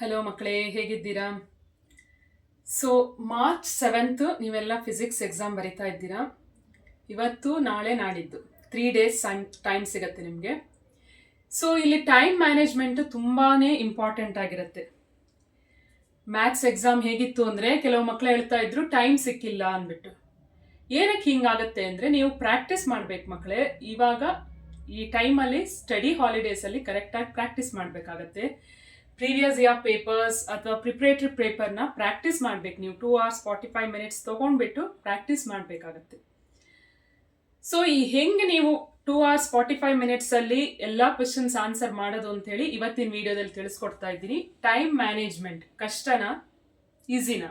Hello ಮಕ್ಕಳೇ, ಹೇಗಿದ್ದೀರಾ? So March seventh ನೀವೆಲ್ಲ ಫಿಸಿಕ್ಸ್ ಎಕ್ಸಾಮ್ ಬರಿತಾ ಇದ್ದೀರಾ? ಇವತ್ತು ನಾಳೆ ನಾಡಿದ್ದು. ತ್ರೀ ಡೇಸ್ ಟೈಮ್ ಸಿಗುತ್ತೆ ನಿಮಗೆ. ಸೊ ಇಲ್ಲಿ ಟೈಮ್ ಮ್ಯಾನೇಜ್ಮೆಂಟ್ ತುಂಬಾ ಇಂಪಾರ್ಟೆಂಟ್ ಆಗಿರುತ್ತೆ. ಮ್ಯಾಥ್ಸ್ ಎಕ್ಸಾಮ್ ಹೇಗಿತ್ತು ಅಂದರೆ, ಕೆಲವು ಮಕ್ಕಳು ಹೇಳ್ತಾ ಇದ್ರು ಟೈಮ್ ಸಿಕ್ಕಿಲ್ಲ ಅಂದ್ಬಿಟ್ಟು. ಏನಕ್ಕೆ ಹಿಂಗಾಗತ್ತೆ ಅಂದರೆ, ನೀವು ಪ್ರಾಕ್ಟೀಸ್ ಮಾಡಬೇಕು ಮಕ್ಕಳೇ ಇವಾಗ ಈ ಟೈಮಲ್ಲಿ ಸ್ಟಡಿ ಹಾಲಿಡೇಸಲ್ಲಿ ಕರೆಕ್ಟಾಗಿ ಪ್ರಾಕ್ಟೀಸ್ ಮಾಡಬೇಕಾಗತ್ತೆ. ಪ್ರೀವಿಯಸ್ ಇಯರ್ ಪೇಪರ್ಸ್ ಅಥವಾ ಪ್ರಿಪ್ರೇಟರಿ ಪೇಪರ್ನ ಪ್ರಾಕ್ಟೀಸ್ ಮಾಡಬೇಕು ನೀವು. Two hours forty five minutes ತೊಗೊಂಡ್ಬಿಟ್ಟು practice ಮಾಡಬೇಕಾಗತ್ತೆ. ಸೊ ಈ ಹೆಂಗೆ ನೀವು ಟೂ ಅವರ್ಸ್ ಫಾರ್ಟಿ ಫೈವ್ ಮಿನಿಟ್ಸಲ್ಲಿ ಎಲ್ಲ ಕ್ವೆಶನ್ಸ್ ಆನ್ಸರ್ ಮಾಡೋದು ಅಂತೇಳಿ ಇವತ್ತಿನ ವಿಡಿಯೋದಲ್ಲಿ ತಿಳಿಸ್ಕೊಡ್ತಾ ಇದ್ದೀನಿ. ಟೈಮ್ ಮ್ಯಾನೇಜ್ಮೆಂಟ್ ಕಷ್ಟನಾ ಈಸಿನಾ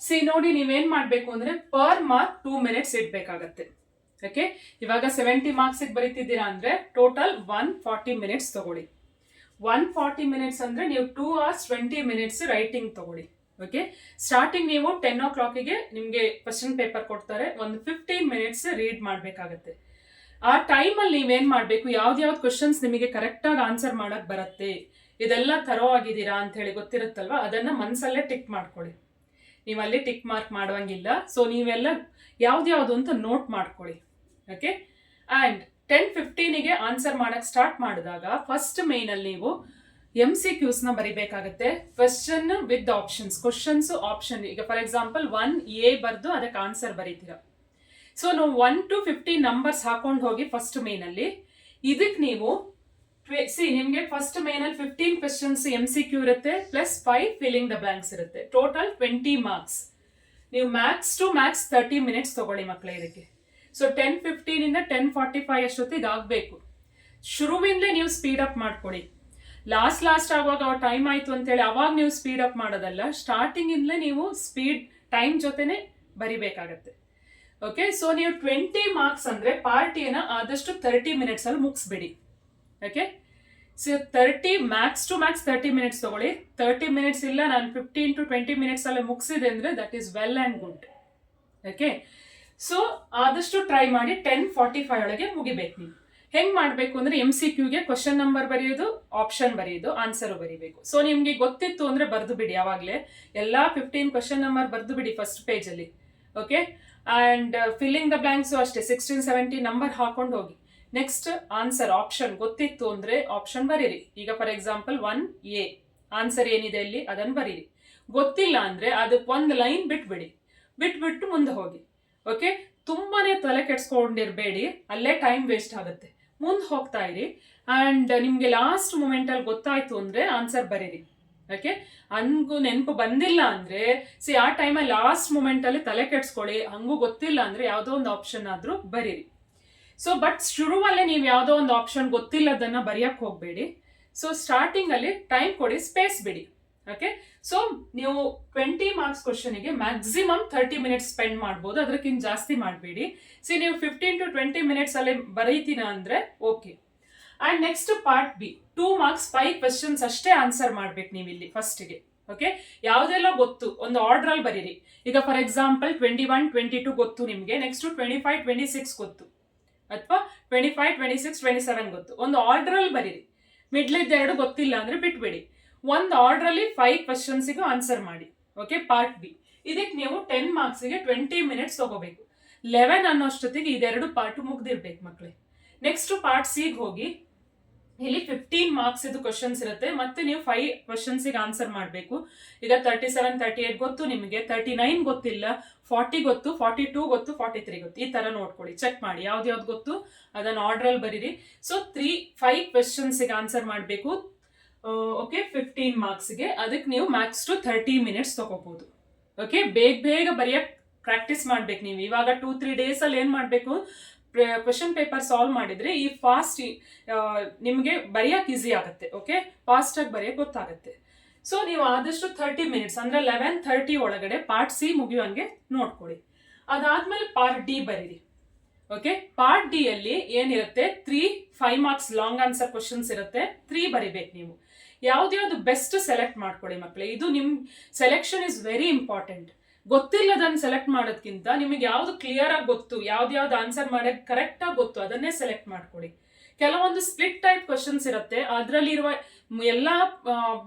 ಸಿ ನೋಡಿ ನೀವೇನು ಮಾಡಬೇಕು ಅಂದ್ರೆ ಪರ್ ಮಾರ್ಕ್ ಟೂ ಮಿನಿಟ್ಸ್ ಇಡಬೇಕಾಗತ್ತೆ. ಓಕೆ ಇವಾಗ ಸೆವೆಂಟಿ ಮಾರ್ಕ್ಸಿಗೆ ಬರೀತಿದ್ದೀರಾ ಅಂದರೆ ಟೋಟಲ್ ಒನ್ ಫಾರ್ಟಿ ಮಿನಿಟ್ಸ್ ತಗೊಳ್ಳಿ. ಒನ್ ಫಾರ್ಟಿ ಮಿನಿಟ್ಸ್ ಅಂದ್ರೆ ನೀವು two hours twenty minutes writing ತಗೊಳ್ಳಿ. ಓಕೆ ಸ್ಟಾರ್ಟಿಂಗ್ ನೀವು ಟೆನ್ ಓ ಕ್ಲಾಕಿಗೆ ನಿಮಗೆ ಕ್ವಶನ್ ಪೇಪರ್ ಕೊಡ್ತಾರೆ. ಒಂದು ಫಿಫ್ಟೀನ್ ಮಿನಿಟ್ಸ್ ರೀಡ್ ಮಾಡಬೇಕಾಗತ್ತೆ. ಆ ಟೈಮಲ್ಲಿ ನೀವೇನು ಮಾಡಬೇಕು? ಯಾವ್ದ್ಯಾವ್ದು ಕ್ವಶನ್ಸ್ ನಿಮಗೆ ಕರೆಕ್ಟಾಗಿ ಆನ್ಸರ್ ಮಾಡಕ್ ಬರುತ್ತೆ. ಇದೆಲ್ಲ ತರೋ ಆಗಿದ್ದೀರಾ ಅಂತ ಹೇಳಿ ಗೊತ್ತಿರುತ್ತಲ್ವಾ? ಅದನ್ನ ಮನ್ಸಲ್ಲೇ ಟಿಕ್ ಮಾಡ್ಕೊಳ್ಳಿ. ನೀವು ಅಲ್ಲಿ ಟಿಕ್ ಮಾರ್ಕ್ ಮಾಡುವಂಗಿಲ್ಲ. ಸೊ ನೀವೆಲ್ಲ ಯಾವ್ದ್ಯಾವ್ದು ಅಂತ ನೋಟ್ ಮಾಡ್ಕೊಳ್ಳಿ. ಓಕೆ ಆ್ಯಂಡ್ ಟೆನ್ ಫಿಫ್ಟೀನಿಗೆ ಆನ್ಸರ್ ಮಾಡಕ್ ಸ್ಟಾರ್ಟ್ ಮಾಡಿದಾಗ ಫಸ್ಟ್ ಮೇನಲ್ಲಿ ನೀವು ಎಂ ಸಿ ಕ್ಯೂಸ್ನ ಬರಿಬೇಕಾಗತ್ತೆ. Question with options questions option ಈಗ ಫಾರ್ ಎಕ್ಸಾಂಪಲ್ ಒನ್ ಎ ಬರ್ದು ಅದಕ್ಕೆ ಆನ್ಸರ್ ಬರೀತೀರ. ಸೊ ನಾವು ಒನ್ ಟು ಫಿಫ್ಟಿ ನಂಬರ್ಸ್ ಹಾಕೊಂಡು ಹೋಗಿ ಫಸ್ಟ್ ಮೇನಲ್ಲಿ ಇದಕ್ಕೆ ನೀವು ಸಿ ನಿಮಗೆ ಫಸ್ಟ್ ಮೇನಲ್ಲಿ fifteen questions M C Q ಇರುತ್ತೆ plus five filling the banks ಇರುತ್ತೆ. ಟೋಟಲ್ ಟ್ವೆಂಟಿ ಮಾರ್ಕ್ಸ್ ನೀವು max to max thirty minutes ತಗೊಳ್ಳಿ ಮಕ್ಕಳೇ ಇದಕ್ಕೆ. ಸೊ ಟೆನ್ ಫಿಫ್ಟೀನಿಂದ ಟೆನ್ ಫಾರ್ಟಿ ಫೈವ್ ಅಷ್ಟೊತ್ತಿಗೆ ಆಗಬೇಕು. ಶುರುವಿಂದಲೇ ನೀವು ಸ್ಪೀಡ್ ಅಪ್ ಮಾಡ್ಕೊಳ್ಳಿ ಲಾಸ್ಟ್ ಲಾಸ್ಟ್ ಆಗುವಾಗ ಟೈಮ್ ಆಯ್ತು ಅಂತೇಳಿ ಅವಾಗ ನೀವು ಸ್ಪೀಡ್ ಅಪ್ ಮಾಡೋದಲ್ಲ ಸ್ಟಾರ್ಟಿಂಗಿಂದಲೇ ನೀವು ಸ್ಪೀಡ್ ಟೈಮ್ ಜೊತೆನೆ ಬರಿಬೇಕಾಗತ್ತೆ. ಓಕೆ ಸೊ ನೀವು ಟ್ವೆಂಟಿ ಮಾರ್ಕ್ಸ್ ಅಂದರೆ ಪಾರ್ಟಿಯನ್ನ ಆದಷ್ಟು ತರ್ಟಿ ಮಿನಿಟ್ಸ್ ಅಲ್ಲಿ ಮುಗಿಸ್ಬಿಡಿ. Okay so thirty max to max thirty minutes ತಗೊಳ್ಳಿ. ತರ್ಟಿ ಮಿನಿಟ್ಸ್ ಇಲ್ಲ, ನಾನು ಫಿಫ್ಟೀನ್ ಟು ಟ್ವೆಂಟಿ ಮಿನಿಟ್ಸ್ ಅಲ್ಲಿ ಮುಗಿಸಿದೆ ಅಂದರೆ that is well and good okay so ಆದಷ್ಟು ಟ್ರೈ ಮಾಡಿ ಟೆನ್ ಫಾರ್ಟಿ ಫೈವ್ ಒಳಗೆ ಮುಗಿಬೇಕು ನೀವು. ಹೆಂಗೆ ಮಾಡಬೇಕು ಅಂದ್ರೆ ಎಂ ಸಿ ಕ್ಯೂಗೆ ಕ್ವಶನ್ ನಂಬರ್ ಬರೆಯೋದು ಆಪ್ಷನ್ ಬರೆಯೋದು ಆನ್ಸರ್ ಬರೀಬೇಕು. ಸೊ ನಿಮಗೆ ಗೊತ್ತಿತ್ತು ಅಂದ್ರೆ ಬರೆದು ಬಿಡಿ ಯಾವಾಗಲೇ ಎಲ್ಲಾ ಫಿಫ್ಟೀನ್ ಕ್ವಶನ್ ನಂಬರ್ ಬರೆದು ಬಿಡಿ first ಪೇಜಲ್ಲಿ okay and filling the blanks ಅಷ್ಟೇ. ಸಿಕ್ಸ್ಟೀನ್ ಸೆವೆಂಟಿ ನಂಬರ್ ಹಾಕೊಂಡು ಹೋಗಿ. ನೆಕ್ಸ್ಟ್ ಆನ್ಸರ್ ಆಪ್ಷನ್ ಗೊತ್ತಿತ್ತು ಅಂದ್ರೆ ಆಪ್ಷನ್ ಬರೀರಿ. ಈಗ for example one A answer ಏನಿದೆ ಇಲ್ಲಿ ಅದನ್ನು ಬರೀರಿ. ಗೊತ್ತಿಲ್ಲ ಅಂದ್ರೆ ಅದಕ್ಕೆ ಒಂದು ಲೈನ್ ಬಿಟ್ಬಿಡಿ. ಬಿಟ್ಬಿಟ್ಟು ಮುಂದೆ ಹೋಗಿ. ಓಕೆ ತುಂಬಾನೇ ತಲೆ ಕೆಡ್ಸ್ಕೊಂಡಿರ್ಬೇಡಿ. ಅಲ್ಲೇ ಟೈಮ್ ವೇಸ್ಟ್ ಆಗುತ್ತೆ. ಮುಂದೆ ಹೋಗ್ತಾ ಇರಿ. ಅಂಡ್ ನಿಮಗೆ ಲಾಸ್ಟ್ ಮೂಮೆಂಟಲ್ಲಿ ಗೊತ್ತಾಯ್ತು ಅಂದ್ರೆ ಆನ್ಸರ್ ಬರೀರಿ. ಓಕೆ ಹಂಗೂ ನೆನಪು ಬಂದಿಲ್ಲ ಅಂದ್ರೆ ಸಿ ಆ ಟೈಮಲ್ಲಿ ಲಾಸ್ಟ್ ಮೂಮೆಂಟಲ್ಲಿ ತಲೆ ಕೆಡ್ಸ್ಕೊಳ್ಳಿ. ಹಂಗೂ ಗೊತ್ತಿಲ್ಲ ಅಂದ್ರೆ ಯಾವುದೋ ಒಂದು ಆಪ್ಷನ್ ಆದ್ರೂ ಬರೀರಿ. ಸೊ ಬಟ್ ಶುರುವಲ್ಲೇ ನೀವು ಯಾವುದೋ ಒಂದು ಆಪ್ಷನ್ ಗೊತ್ತಿಲ್ಲದನ್ನ ಬರೆಯೋಕ್ಕೆ ಹೋಗಬೇಡಿ. ಸೊ ಸ್ಟಾರ್ಟಿಂಗ್ ಅಲ್ಲಿ ಟೈಮ್ ಕೊಡಿ ಸ್ಪೇಸ್ ಬಿಡಿ. ಓಕೆ ಸೊ ನೀವು ಟ್ವೆಂಟಿ ಮಾರ್ಕ್ಸ್ ಕ್ವಶನಿಗೆ ಮ್ಯಾಕ್ಸಿಮಮ್ ತರ್ಟಿ ಮಿನಿಟ್ಸ್ ಸ್ಪೆಂಡ್ ಮಾಡ್ಬೋದು. ಅದಕ್ಕಿಂತ ಜಾಸ್ತಿ ಮಾಡಬೇಡಿ. ಸಿ ನೀವು ಫಿಫ್ಟೀನ್ ಟು ಟ್ವೆಂಟಿ ಮಿನಿಟ್ಸ್ ಅಲ್ಲಿ ಬರೀತೀನ ಅಂದ್ರೆ okay and next part B two marks five questions ಅಷ್ಟೇ ಆನ್ಸರ್ ಮಾಡ್ಬೇಕು ನೀವು ಇಲ್ಲಿ ಫಸ್ಟ್ಗೆ ಓಕೆ ಯಾವುದೆಲ್ಲ ಗೊತ್ತು. ಒಂದು ಆರ್ಡರ್ ಅಲ್ಲಿ ಬರೀರಿ. ಈಗ for example twenty one twenty two ಗೊತ್ತು ನಿಮಗೆ. Next twenty five twenty six ಗೊತ್ತು. ಅಥವಾ twenty five twenty six twenty seven ಗೊತ್ತು. ಒಂದು ಆರ್ಡರ್ ಅಲ್ಲಿ ಬರೀರಿ. ಮಿಡ್ಲ್ ಎರಡು ಗೊತ್ತಿಲ್ಲ ಅಂದ್ರೆ ಬಿಟ್ಬಿಡಿ. ಒಂದು ಆರ್ಡರ್ ಅಲ್ಲಿ ಫೈವ್ ಕ್ವಶನ್ಸಿಗೂ ಆನ್ಸರ್ ಮಾಡಿ. ಓಕೆ ಪಾರ್ಟ್ ಬಿ ಇದಕ್ಕೆ ನೀವು ಟೆನ್ ಮಾರ್ಕ್ಸಿಗೆ ಟ್ವೆಂಟಿ ಮಿನಿಟ್ಸ್ ತಗೋಬೇಕು. ಲೆವೆನ್ ಅನ್ನೋಷ್ಟೊತ್ತಿಗೆ ಇದೆರಡು ಪಾರ್ಟ್ ಮುಗ್ದಿರ್ಬೇಕು ಮಕ್ಕಳೇ ನೆಕ್ಸ್ಟ್ ಪಾರ್ಟ್ ಸಿಗೆ ಹೋಗಿ, ಇಲ್ಲಿ ಫಿಫ್ಟೀನ್ ಮಾರ್ಕ್ಸ್ ಇದು ಕ್ವಶನ್ಸ್ ಇರುತ್ತೆ. ಮತ್ತೆ ನೀವು ಫೈವ್ ಕ್ವಶನ್ಸಿಗೆ ಆನ್ಸರ್ ಮಾಡಬೇಕು. ಈಗ ತರ್ಟಿ ಸೆವೆನ್ ತರ್ಟಿ ಏಟ್ ಗೊತ್ತು ನಿಮಗೆ ತರ್ಟಿ ನೈನ್ ಗೊತ್ತಿಲ್ಲ ಫಾರ್ಟಿ ಗೊತ್ತು ಫಾರ್ಟಿ ಟೂ ಗೊತ್ತು ಫಾರ್ಟಿ ತ್ರೀ ಗೊತ್ತು. ಈ ತರ ನೋಡ್ಕೊಳ್ಳಿ ಚೆಕ್ ಮಾಡಿ. ಯಾವ್ದು ಯಾವ್ದು ಗೊತ್ತು? ಅದನ್ನ ಆರ್ಡರ್ ಅಲ್ಲಿ ಬರೀರಿ. ಸೊ ತ್ರೀ ಫೈವ್ ಕ್ವೆಶನ್ಸಿಗೆ ಆನ್ಸರ್ ಮಾಡಬೇಕು. ಓಕೆ ಫಿಫ್ಟೀನ್ ಮಾರ್ಕ್ಸ್ಗೆ ಅದಕ್ಕೆ ನೀವು ಮ್ಯಾಕ್ಸ್ ಟು ಥರ್ಟಿ ಮಿನಿಟ್ಸ್ ತಗೋಬಹುದು ಓಕೆ ಬೇಗ ಬೇಗ ಬರೆಯೋಕ್ಕೆ ಪ್ರಾಕ್ಟೀಸ್ ಮಾಡ್ಬೇಕು ನೀವು. ಇವಾಗ ಟೂ ತ್ರೀ ಡೇಸ್ ಅಲ್ಲಿ ಏನ್ ಮಾಡಬೇಕು? ಕ್ವೆಶನ್ ಪೇಪರ್ ಸಾಲ್ವ್ ಮಾಡಿದ್ರೆ ಈ ಫಾಸ್ಟ್ ನಿಮಗೆ ಬರೆಯಕ್ಕೆ ಈಸಿ ಆಗುತ್ತೆ. ಓಕೆ ಫಾಸ್ಟ್ ಆಗಿ ಬರೆಯಕ್ಕೆ ಗೊತ್ತಾಗುತ್ತೆ. ಸೊ ನೀವು ಆದಷ್ಟು ಥರ್ಟಿ ಮಿನಿಟ್ಸ್ ಅಂದ್ರೆ ಲೆವೆನ್ ಥರ್ಟಿ ಒಳಗಡೆ ಪಾರ್ಟ್ ಸಿ ಮುಗಿಯುವಂಗೆ ನೋಡ್ಕೊಳ್ಳಿ. ಅದಾದ್ಮೇಲೆ ಪಾರ್ಟ್ ಡಿ ಬರೀರಿ. ಓಕೆ ಪಾರ್ಟ್ ಡಿ ಅಲ್ಲಿ ಏನಿರುತ್ತೆ? Three five marks long answer questions ಇರುತ್ತೆ. ತ್ರೀ ಬರಿಬೇಕು ನೀವು. ಯಾವ್ದ್ಯಾವ್ದು ಬೆಸ್ಟ್ ಸೆಲೆಕ್ಟ್ ಮಾಡ್ಕೊಳ್ಳಿ ಮಕ್ಕಳೇ ಇದು ನಿಮ್ ಸೆಲೆಕ್ಷನ್ ಇಸ್ ವೆರಿ ಇಂಪಾರ್ಟೆಂಟ್ ಗೊತ್ತಿಲ್ಲದನ್ನ ಸೆಲೆಕ್ಟ್ ಮಾಡೋದ್ಕಿಂತ ನಿಮಗೆ ಯಾವ್ದು ಕ್ಲಿಯರ್ ಆಗಿ ಗೊತ್ತು ಯಾವ್ದ್ಯಾವ್ದು ಆನ್ಸರ್ ಮಾಡಕ್ ಕರೆಕ್ಟ್ ಆಗಿ ಗೊತ್ತು, ಅದನ್ನೇ ಸೆಲೆಕ್ಟ್ ಮಾಡ್ಕೊಳ್ಳಿ. ಕೆಲವೊಂದು ಸ್ಪ್ಲಿಟ್ ಟೈಪ್ ಕ್ವಶನ್ಸ್ ಇರುತ್ತೆ, ಅದರಲ್ಲಿರುವ ಎಲ್ಲ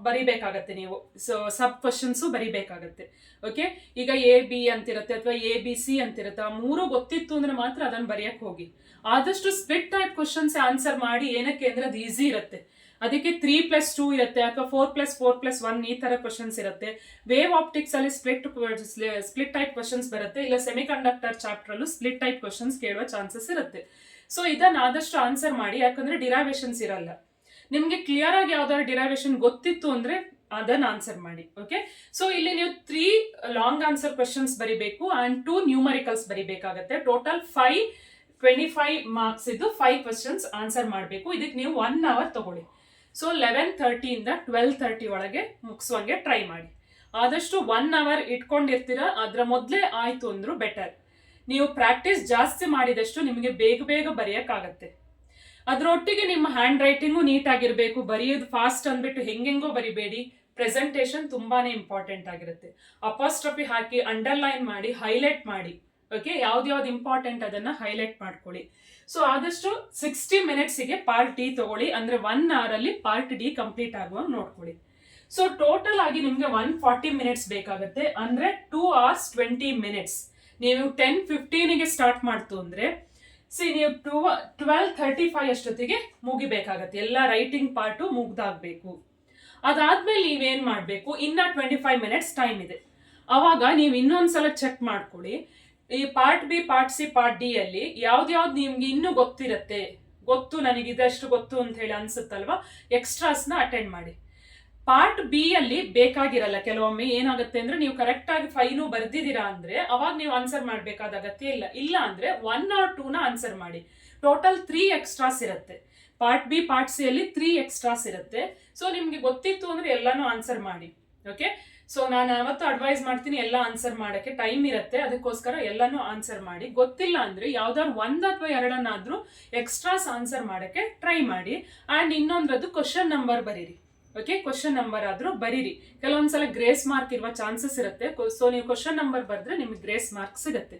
ಬರಿಬೇಕಾಗತ್ತೆ ನೀವು. ಸೊ ಸಬ್ ಕ್ವಶನ್ಸು ಬರಿಬೇಕಾಗತ್ತೆ. ಓಕೆ ಈಗ ಎ ಬಿ ಅಂತಿರುತ್ತೆ ಅಥವಾ ಎ ಬಿ ಸಿ ಅಂತಿರುತ್ತೆ, ಆ ಮೂರು ಗೊತ್ತಿತ್ತು ಅಂದ್ರೆ ಮಾತ್ರ ಅದನ್ನ ಬರೆಯಕ್ ಹೋಗಿ. ಆದಷ್ಟು ಸ್ಪ್ಲಿಟ್ ಟೈಪ್ ಕ್ವಶನ್ಸ್ ಆನ್ಸರ್ ಮಾಡಿ ಏನಕ್ಕೆ ಅಂದ್ರೆ ಅದು ಈಸಿ ಇರುತ್ತೆ. ಅದಕ್ಕೆ ತ್ರೀ ಪ್ಲಸ್ ಟೂ ಇರುತ್ತೆ, ಅಥವಾ four plus four plus one ಈ ತರ ಕ್ವಶನ್ಸ್ ಇರುತ್ತೆ. ವೇವ್ ಆಪ್ಟಿಕ್ಸ್ ಅಲ್ಲಿ ಸ್ಪ್ಲಿಟ್ ಸ್ಪ್ಲಿಟ್ ಟೈಪ್ ಕ್ವಶನ್ಸ್ ಬರುತ್ತೆ. ಇಲ್ಲ ಸೆಮಿ ಕಂಡಕ್ಟರ್ ಚಾಪ್ಟರ್ ಅಲ್ಲೂ ಸ್ಪ್ಲಿಟ್ ಟೈಪ್ ಕ್ವಶನ್ಸ್ ಕೇಳುವ ಚಾನ್ಸಸ್ ಇರುತ್ತೆ. ಸೊ ಇದನ್ನ ಆದಷ್ಟು ಆನ್ಸರ್ ಮಾಡಿ, ಯಾಕಂದ್ರೆ ಡಿರೈವೇಶನ್ಸ್ ಇರಲ್ಲ. ನಿಮಗೆ ಕ್ಲಿಯರ್ ಆಗಿ ಯಾವ್ದಾದ್ರು ಡಿರೈವೇಶನ್ ಗೊತ್ತಿತ್ತು ಅಂದ್ರೆ ಅದನ್ನ ಆನ್ಸರ್ ಮಾಡಿ ಓಕೆ ಸೊ ಇಲ್ಲಿ ನೀವು ತ್ರೀ ಲಾಂಗ್ ಆನ್ಸರ್ ಕ್ವಶನ್ಸ್ ಬರಿಬೇಕು and two numericals ಬರಿಬೇಕಾಗತ್ತೆ. Total five twenty five marks ಇದ್ದು ಫೈವ್ ಕ್ವಶನ್ಸ್ ಆನ್ಸರ್ ಮಾಡಬೇಕು. ಇದಕ್ಕೆ ನೀವು ಒನ್ ಅವರ್ ತಗೊಳ್ಳಿ. ಸೊ ಲೆವೆನ್ ಥರ್ಟಿಯಿಂದ ಟ್ವೆಲ್ ತರ್ಟಿ ಒಳಗೆ ಮುಗಿಸುವಂಗೆ ಟ್ರೈ ಮಾಡಿ. ಆದಷ್ಟು ಒನ್ ಅವರ್ ಇಟ್ಕೊಂಡಿರ್ತೀರ, ಅದರ ಮೊದಲೇ ಆಯ್ತು ಅಂದರೂ ಬೆಟರ್ ನೀವು ಪ್ರಾಕ್ಟೀಸ್ ಜಾಸ್ತಿ ಮಾಡಿದಷ್ಟು ನಿಮಗೆ ಬೇಗ ಬೇಗ ಬರೆಯೋಕ್ಕಾಗತ್ತೆ. ಅದರೊಟ್ಟಿಗೆ ನಿಮ್ಮ ಹ್ಯಾಂಡ್ ರೈಟಿಂಗು ನೀಟಾಗಿರಬೇಕು, ಬರೆಯೋದು ಫಾಸ್ಟ್ ಅಂದ್ಬಿಟ್ಟು ಹೆಂಗೆಂಗೋ ಬರಿಬೇಡಿ. ಪ್ರೆಸೆಂಟೇಷನ್ ತುಂಬಾ ಇಂಪಾರ್ಟೆಂಟ್ ಆಗಿರುತ್ತೆ. ಅಪಾಸ್ಟ್ರಫಿ ಹಾಕಿ ಅಂಡರ್ಲೈನ್ ಮಾಡಿ ಹೈಲೈಟ್ ಮಾಡಿ. ಓಕೆ ಯಾವ್ದು ಇಂಪಾರ್ಟೆಂಟ್ ಅದನ್ನ ಹೈಲೈಟ್ ಮಾಡ್ಕೊಳ್ಳಿ. ಸೊ ಆದಷ್ಟು ಸಿಕ್ಸ್ಟಿ ಮಿನಿಟ್ಸಿಗೆ ಪಾರ್ಟ್ ಡಿ ತಗೊಳ್ಳಿ. ಅಂದ್ರೆ ಒನ್ ಅವರ್ ಅಲ್ಲಿ ಪಾರ್ಟ್ ಡಿ ಕಂಪ್ಲೀಟ್ ಆಗುವಾಗ ನೋಡ್ಕೊಳ್ಳಿ. ಸೊ ಟೋಟಲ್ ಆಗಿ ನಿಮ್ಗೆ ಒನ್ ಫಾರ್ಟಿ ಮಿನಿಟ್ಸ್ ಬೇಕಾಗುತ್ತೆ. ಅಂದ್ರೆ ಟೂ ಅವರ್ಸ್ ಟ್ವೆಂಟಿ ಮಿನಿಟ್ಸ್ ನೀವು ಟೆನ್ ಫಿಫ್ಟೀನಿಗೆ ಸ್ಟಾರ್ಟ್ ಮಾಡ್ತು ಅಂದ್ರೆ ಸಿ ನೀವು ಟೂ ಟ್ವೆಲ್ ಥರ್ಟಿ ಫೈವ್ ಅಷ್ಟೊತ್ತಿಗೆ ಮುಗಿಬೇಕಾಗತ್ತೆ. ಎಲ್ಲ ರೈಟಿಂಗ್ ಪಾರ್ಟು ಮುಗ್ದಾಗಬೇಕು. ಅದಾದ್ಮೇಲೆ ನೀವೇನು ಮಾಡಬೇಕು? ಇನ್ನ ಟ್ವೆಂಟಿ ಫೈವ್ ಮಿನಿಟ್ಸ್ ಟೈಮ್ ಇದೆ. ಅವಾಗ ನೀವು ಇನ್ನೊಂದ್ಸಲ ಚೆಕ್ ಮಾಡ್ಕೊಳ್ಳಿ. ಈ part B part C part D ಅಲ್ಲಿ ಯಾವ್ದ್ಯಾವ್ದು ನಿಮ್ಗೆ ಇನ್ನೂ ಗೊತ್ತಿರತ್ತೆ, ಗೊತ್ತು ನನಗೆ ಇದಷ್ಟು ಗೊತ್ತು ಅಂತ ಹೇಳಿ ಅನ್ಸುತ್ತಲ್ವಾ? ಎಕ್ಸ್ಟ್ರಾಸ್ನ ಅಟೆಂಡ್ ಮಾಡಿ. ಪಾರ್ಟ್ ಬಿ ಅಲ್ಲಿ ಬೇಕಾಗಿರಲ್ಲ, ಕೆಲವೊಮ್ಮೆ ಏನಾಗುತ್ತೆ ಅಂದ್ರೆ ನೀವು ಕರೆಕ್ಟ್ ಆಗಿ ಫೈನು ಬರ್ದಿದ್ದೀರಾ ಅಂದ್ರೆ ಅವಾಗ ನೀವು ಆನ್ಸರ್ ಮಾಡಬೇಕಾದ ಅಗತ್ಯ ಇಲ್ಲ. ಇಲ್ಲ ಅಂದ್ರೆ ಒನ್ ಆರ್ ಟೂನ ಆನ್ಸರ್ ಮಾಡಿ. ಟೋಟಲ್ ತ್ರೀ ಎಕ್ಸ್ಟ್ರಾಸ್ ಇರುತ್ತೆ. ಪಾರ್ಟ್ ಬಿ ಪಾರ್ಟ್ ಸಿ ಅಲ್ಲಿ ತ್ರೀ ಎಕ್ಸ್ಟ್ರಾಸ್ ಇರುತ್ತೆ. ಸೊ ನಿಮ್ಗೆ ಗೊತ್ತಿತ್ತು ಅಂದ್ರೆ ಎಲ್ಲಾನು ಆನ್ಸರ್ ಮಾಡಿ. ಓಕೆ ಸೊ ನಾನು ಯಾವತ್ತು ಅಡ್ವೈಸ್ ಮಾಡ್ತೀನಿ ಎಲ್ಲ ಆನ್ಸರ್ ಮಾಡೋಕ್ಕೆ. ಟೈಮ್ ಇರುತ್ತೆ, ಅದಕ್ಕೋಸ್ಕರ ಎಲ್ಲಾನು ಆನ್ಸರ್ ಮಾಡಿ. ಗೊತ್ತಿಲ್ಲ ಅಂದರೆ ಯಾವ್ದಾದ್ರು ಒಂದು ಅಥವಾ ಎರಡನ್ನಾದರೂ ಎಕ್ಸ್ಟ್ರಾಸ್ ಆನ್ಸರ್ ಮಾಡೋಕ್ಕೆ ಟ್ರೈ ಮಾಡಿ. ಆ್ಯಂಡ್ ಇನ್ನೊಂದ್ರದ್ದು ಕ್ವಶನ್ ನಂಬರ್ ಬರೀರಿ. ಓಕೆ ಕ್ವಶನ್ ನಂಬರ್ ಆದರೂ ಬರೀರಿ. ಕೆಲವೊಂದ್ಸಲ ಗ್ರೇಸ್ ಮಾರ್ಕ್ ಇರುವ ಚಾನ್ಸಸ್ ಇರುತ್ತೆ. ಸೊ ನೀವು ಕ್ವಶನ್ ನಂಬರ್ ಬರೆದ್ರೆ ನಿಮ್ಗೆ ಗ್ರೇಸ್ ಮಾರ್ಕ್ ಸಿಗುತ್ತೆ.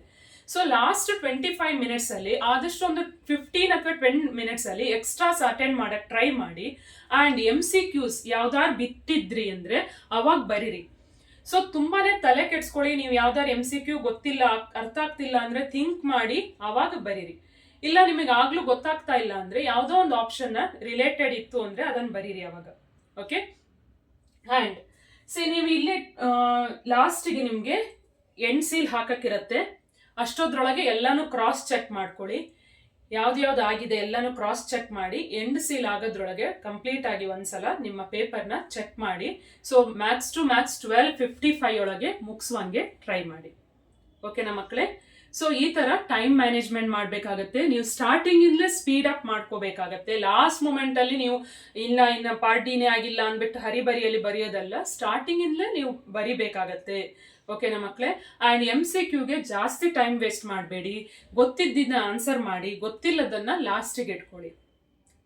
So last twenty five minutes ಅಲ್ಲಿ ಆದಷ್ಟು ಒಂದು ಫಿಫ್ಟೀನ್ ಅಥವಾ ಟ್ವೆನ್ ಮಿನಿಟ್ಸ್ ಅಲ್ಲಿ ಎಕ್ಸ್ಟ್ರಾಸ್ ಅಟೆಂಡ್ ಮಾಡಕ್ ಟ್ರೈ ಮಾಡಿ. ಅಂಡ್ ಎಂ ಸಿ ಕ್ಯೂಸ್ ಯಾವ್ದಾರು ಬಿಟ್ಟಿದ್ರಿ ಅಂದ್ರೆ ಅವಾಗ ಬರೀರಿ. ಸೊ ತುಂಬಾನೇ ತಲೆ ಕೆಡ್ಸ್ಕೊಳ್ಳಿ. ನೀವು ಯಾವ್ದಾರು ಎಂ ಸಿ ಕ್ಯೂ ಗೊತ್ತಿಲ್ಲ, ಅರ್ಥ ಆಗ್ತಿಲ್ಲ ಅಂದ್ರೆ ಥಿಂಕ್ ಮಾಡಿ ಅವಾಗ ಬರೀರಿ. ಇಲ್ಲ ನಿಮಗೆ ಆಗ್ಲೂ ಗೊತ್ತಾಗ್ತಾ ಇಲ್ಲ ಅಂದ್ರೆ ಯಾವುದೋ ಒಂದು ಆಪ್ಷನ್ ರಿಲೇಟೆಡ್ ಇತ್ತು ಅಂದ್ರೆ ಅದನ್ನ ಬರೀರಿ ಅವಾಗ. ಓಕೆ ಆ್ಯಂಡ್ ಸಿ ನೀವು ಇಲ್ಲಿ ಲಾಸ್ಟಿಗೆ ನಿಮಗೆ ಎಂಡ್ ಸೀಲ್ ಹಾಕಕ್ಕಿರತ್ತೆ. ಅಷ್ಟೊದ್ರೊಳಗೆ ಎಲ್ಲಾನು ಕ್ರಾಸ್ ಚೆಕ್ ಮಾಡ್ಕೊಳ್ಳಿ. ಯಾವ್ದು ಯಾವ್ದು ಆಗಿದೆ ಎಲ್ಲಾನು ಕ್ರಾಸ್ ಚೆಕ್ ಮಾಡಿ ಎಂಡ್ ಸೀಲ್ ಆಗೋದ್ರೊಳಗೆ ಕಂಪ್ಲೀಟ್ ಆಗಿ ಒಂದ್ಸಲ ನಿಮ್ಮ ಪೇಪರ್ನ ಚೆಕ್ ಮಾಡಿ. So maths to maths twelve fifty five ಒಳಗೆ ಮುಗಿಸುವಂಗೆ ಟ್ರೈ ಮಾಡಿ. ಓಕೆನಾ ಮಕ್ಕಳೇ ಸೊ ಈ ತರ ಟೈಮ್ ಮ್ಯಾನೇಜ್ಮೆಂಟ್ ಮಾಡಬೇಕಾಗತ್ತೆ. ನೀವು ಸ್ಟಾರ್ಟಿಂಗ್ ಇಂದಲೇ ಸ್ಪೀಡ್ ಅಪ್ ಮಾಡ್ಕೋಬೇಕಾಗತ್ತೆ. ಲಾಸ್ಟ್ ಮೂಮೆಂಟ್ ಅಲ್ಲಿ ನೀವು ಇಲ್ಲ, ಇನ್ನ ಪಾರ್ಟಿನೇ ಆಗಿಲ್ಲ ಅಂದ್ಬಿಟ್ಟು ಹರಿಬರಿಯಲ್ಲಿ ಬರೆಯೋದಲ್ಲ ಸ್ಟಾರ್ಟಿಂಗ್ ಇಂದಲೇ ನೀವು ಬರಿಬೇಕಾಗತ್ತೆ. ಓಕೆನಾ ಮಕ್ಕಳೇ ಆ್ಯಂಡ್ ಎಂ ಸಿ ಕ್ಯೂಗೆ ಜಾಸ್ತಿ ಟೈಮ್ ವೇಸ್ಟ್ ಮಾಡಬೇಡಿ. ಗೊತ್ತಿದ್ದನ್ನ ಆನ್ಸರ್ ಮಾಡಿ, ಗೊತ್ತಿಲ್ಲದನ್ನ ಲಾಸ್ಟಿಗೆ ಇಟ್ಕೊಳ್ಳಿ.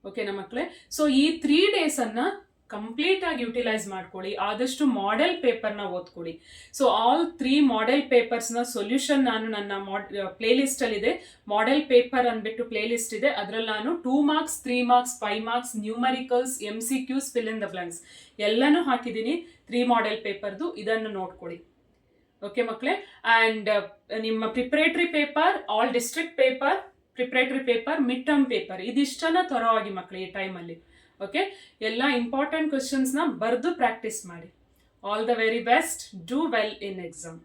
ಓಕೆನಾ ಮಕ್ಕಳೇ ಸೊ ಈ ತ್ರೀ ಡೇಸನ್ನು ಕಂಪ್ಲೀಟ್ ಆಗಿ ಯುಟಿಲೈಸ್ ಮಾಡ್ಕೊಳ್ಳಿ. ಆದಷ್ಟು ಮಾಡೆಲ್ ಪೇಪರ್ನ ಓದ್ಕೊಳ್ಳಿ. ಸೊ ಆಲ್ ತ್ರೀ ಮಾಡೆಲ್ ಪೇಪರ್ಸ್ನ ಸೊಲ್ಯೂಷನ್ ನಾನು ನನ್ನ ಮಾಡ್ ಪ್ಲೇ ಲಿಸ್ಟಲ್ಲಿದೆ ಮಾಡೆಲ್ ಪೇಪರ್ ಅಂದ್ಬಿಟ್ಟು ಪ್ಲೇ ಲಿಸ್ಟ್ ಇದೆ. ಅದರಲ್ಲಿ ನಾನು two marks three marks five marks numericals M C Qs fill in the blanks ಎಲ್ಲನೂ ಹಾಕಿದ್ದೀನಿ. ತ್ರೀ ಮಾಡೆಲ್ ಪೇಪರ್ದು ಇದನ್ನು ನೋಡ್ಕೊಳ್ಳಿ. ಓಕೆ ಮಕ್ಕಳೇ ಆ್ಯಂಡ್ ನಿಮ್ಮ preparatory paper all district paper preparatory paper mid term paper ಇದಿಷ್ಟನ್ನ ತ್ವರವಾಗಿ ಮಕ್ಕಳು ಈ ಟೈಮಲ್ಲಿ ಓಕೆ ಎಲ್ಲ ಇಂಪಾರ್ಟೆಂಟ್ ಕ್ವಶನ್ಸ್ನ ಬರೆದು ಪ್ರಾಕ್ಟೀಸ್ ಮಾಡಿ. All the very best do well in exam